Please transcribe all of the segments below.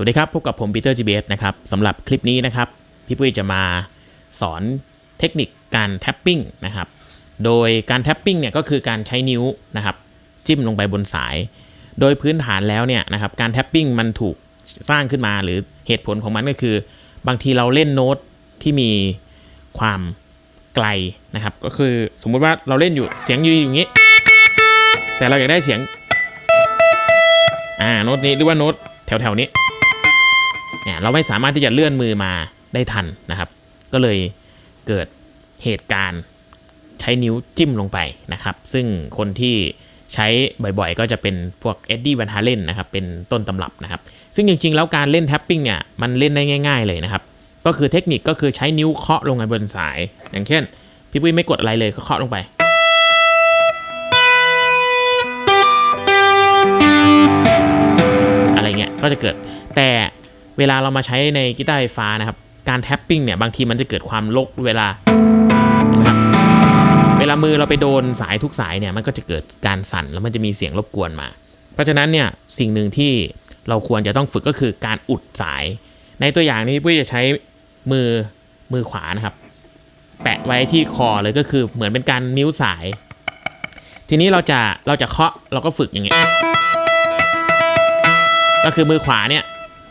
สวัสดีครับ พบกับผมปีเตอร์ GBS นะครับสำหรับคลิปนี้นะครับ พี่ปุ้ยจะมาสอนเทคนิคการแท็ปปิ้งนะครับ โดยการแท็ปปิ้งเนี่ยก็คือการใช้นิ้วนะครับ จิ้มลงไปบนสาย โดยพื้นฐานแล้วเนี่ยนะครับการแท็ปปิ้งมันถูกสร้างขึ้นมาหรือเหตุผลของมันก็คือ บางทีเราเล่นโน้ตที่มีความไกลนะครับ ก็คือสมมุติว่าเราเล่นอยู่เสียงอยู่อย่างนี้ แต่เราอยากได้เสียงอ่าโน้ตนี้หรือว่าโน้ตแถวๆนี้ เนี่ยเราไม่สามารถที่จะเลื่อนมือมาได้ทันนะครับ ก็เลยเกิดเหตุการณ์ใช้นิ้วจิ้มลงไปนะครับ ซึ่งคนที่ใช้บ่อยๆ ก็จะเป็นพวกเอ็ดดี้วันฮาเลนนะครับ เป็นต้นตำรับนะครับ ซึ่งจริงๆ แล้วการเล่นแท็ปปิ้งเนี่ย มันเล่นได้ง่าย ๆ เลยนะครับ ก็คือเทคนิคก็คือใช้นิ้วเคาะลงไปบนสาย อย่างเช่น พี่ปุ้ยไม่กดอะไรเลยก็เคาะลงไป อะไรเงี้ย ก็จะเกิด แต่ เวลาเรามาใช้ในกีตาร์ไฟฟ้านะครับ การแท็ปปิ้งเนี่ยบางทีมันจะเกิดความลกเวลานะครับเวลามือเราไปโดนสายทุกสายเนี่ยมันก็จะเกิดการสั่นแล้วมันจะมีเสียงรบกวนมา เพราะฉะนั้นเนี่ยสิ่งหนึ่งที่เราควรจะต้องฝึกก็คือการอุดสาย ในตัวอย่างนี้ปุ้ยจะใช้มือมือขวานะครับ แปะไว้ที่คอเลยก็คือเหมือนเป็นการนิ้วสาย ทีนี้เราจะเราจะเคาะเราก็ฝึกอย่างเงี้ยก็คือมือขวาเนี่ย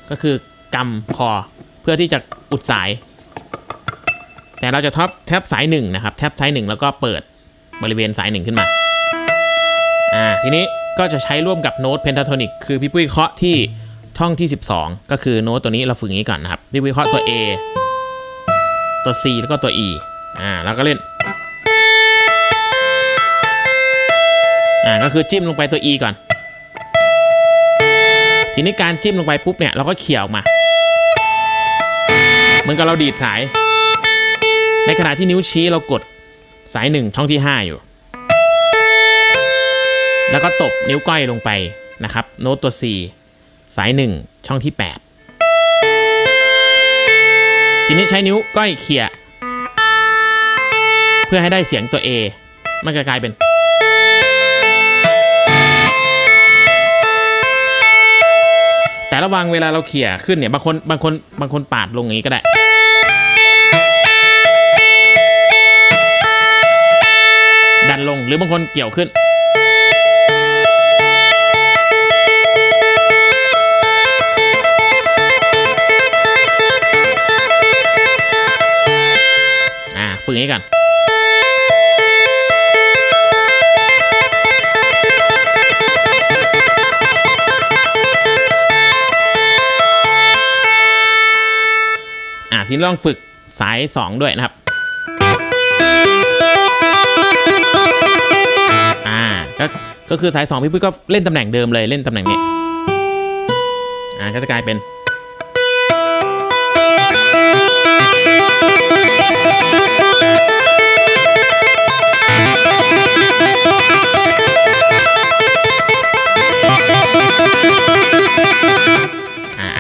ก็คือ กำคอ เพื่อที่จะอุดสาย แต่เราจะท็อปแท็บสายหนึ่งนะครับ แท็บสายหนึ่งแล้วก็เปิดบริเวณสายหนึ่งขึ้นมา อ่า ทีนี้ก็จะใช้ร่วมกับโน้ตเพนทาโทนิกคือพี่ปุ้ยเคาะที่ช่องที่ 12 ก็คือโน้ตตัวนี้เราฝึกงนี้ก่อนนะครับ พี่ปุ้ยเคาะตัว A ตัว C แล้วก็ตัว E อ่า แล้วก็เล่น อ่า ก็คือจิ้มลงไปตัว E ก่อน ทีนี้การจิ้มลงไปปุ๊บเนี่ย เราก็เขี่ยออกมา มือนกับเราดีดสาย ในขณะที่นิ้วชี้เรากดสายหนึ่งช่องที่ 5 อยู่ แล้วก็ตบนิ้วก้อยลงไปนะครับ โน้ตตัว C สายหนึ่งช่องที่ 8 ทีนี้ใช้นิ้วก้อยเขี่ยเพื่อให้ได้เสียงตัว A มันจะกลายเป็น ระวังเวลาเราเขี่ยขึ้นเนี่ยบางคนบางคนบางคนปาดลงอย่างนี้ก็ได้ ดันลงหรือบางคนเกี่ยวขึ้น อ่าฝึกอย่างนี้ก่อน อะทีนี้ลองฝึกสาย 2 ด้วยนะครับ อ่าก็ก็คือสาย 2 พี่ปุ้ยก็เล่นตำแหน่งเดิมเลยเล่นตำแหน่งนี้ อ่าก็จะกลายเป็น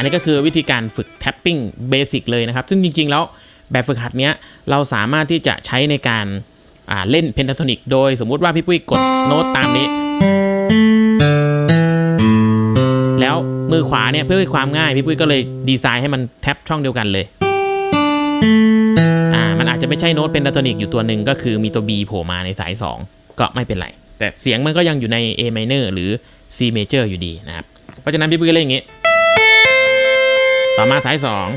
นี้ก็คือวิธีการฝึกแท็ปปิ้งเบสิกเลยนะครับ ซึ่งจริง ๆ แล้วแบบฝึกหัดเนี้ยเราสามารถที่จะใช้ในการเล่นเพนทาโทนิกโดยสมมุติว่าพี่ปุ้ยกดโน้ตตามนี้ แล้วมือขวาเนี่ยเพื่อให้ความง่ายพี่ปุ้ยก็เลยดีไซน์ให้มันแท็บช่องเดียวกันเลยอ่ามันอาจจะไม่ใช่โน้ตเพนทาโทนิกอยู่ตัวหนึ่งก็คือมีตัว B โผล่มาในสาย 2 ก็ไม่เป็นไร แต่เสียงมันก็ยังอยู่ใน A minor หรือ C major อยู่ดีนะครับ เพราะฉะนั้นพี่ปุ้ยก็เล่นอย่างนี้ ต่อมาสายสอง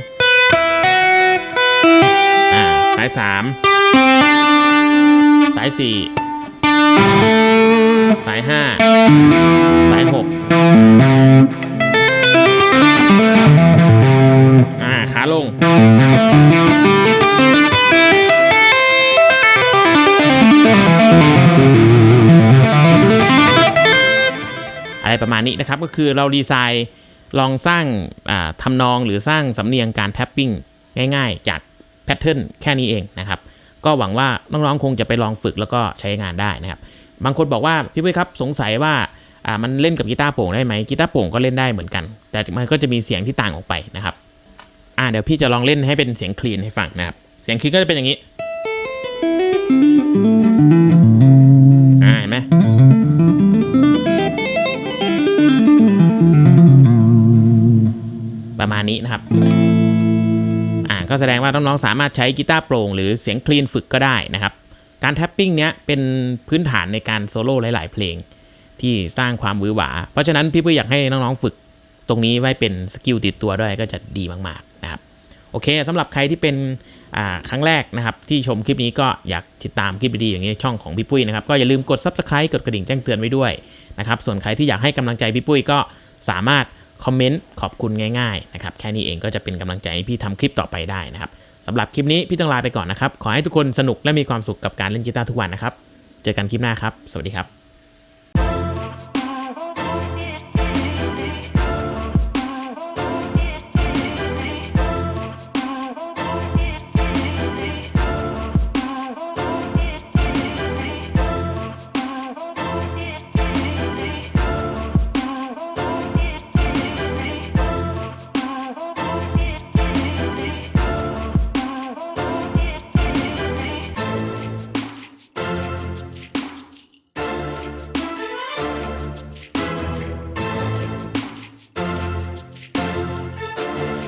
อ่าสายสามสายสี่สายห้าสายหกอ่าขาลงอะไรประมาณนี้นะครับก็คือเราดีไซน์ ลองสร้างอ่าทำนองหรือสร้างสำเนียงการแท็ปปิ้งง่ายๆ จากแพทเทิร์นแค่นี้เองนะครับ ก็หวังว่าน้องๆคงจะไปลองฝึกแล้วก็ใช้งานได้นะครับ บางคนบอกว่าพี่ปุ้ครับสงสัยว่ามันเล่นกับกีตาร์โปร่งได้ไหมกีตาร์โปร่งก็เล่นได้เหมือนกัน แต่มันก็จะมีเสียงที่ต่างออกไปนะครับ อ่าเดี๋ยวพี่จะลองเล่นให้เป็นเสียงคลีนให้ฟังนะครับ เสียงคลีนก็จะเป็นอย่างนี้ แสดงว่าน้องๆสามารถใช้กีตาร์โปร่งหรือเสียงคลีนฝึกก็ได้นะครับ การแท็ปปิ้งเนี้ยเป็นพื้นฐานในการโซโล่หลาย ๆ เพลงที่สร้างความวือหวา เพราะฉะนั้นพี่ปุ้ยอยากให้น้องๆฝึกตรงนี้ไว้เป็นสกิลติดตัวด้วยก็จะดีมากๆนะครับโอเคสำหรับใครที่เป็นครั้งแรกนะครับ ที่ชมคลิปนี้ก็อยากติดตามคลิปดีๆอย่างนี้ช่องของพี่ปุ้ยนะครับก็อย่าลืมกด subscribe กดกระดิ่งแจ้งเตือนไว้ด้วยนะครับส่วนใครที่อยากให้กำลังใจพี่ปุ้ยก็สามารถ คอมเมนต์ขอบคุณง่ายๆนะครับแค่นี้เองก็จะเป็นกำลังใจให้พี่ทำคลิปต่อไปได้นะครับสำหรับคลิปนี้พี่ต้องลาไปก่อนนะครับขอให้ทุกคนสนุกและมีความสุขกับการเล่นกีตาร์ทุกวันนะครับเจอกันคลิปหน้าครับ สวัสดีครับ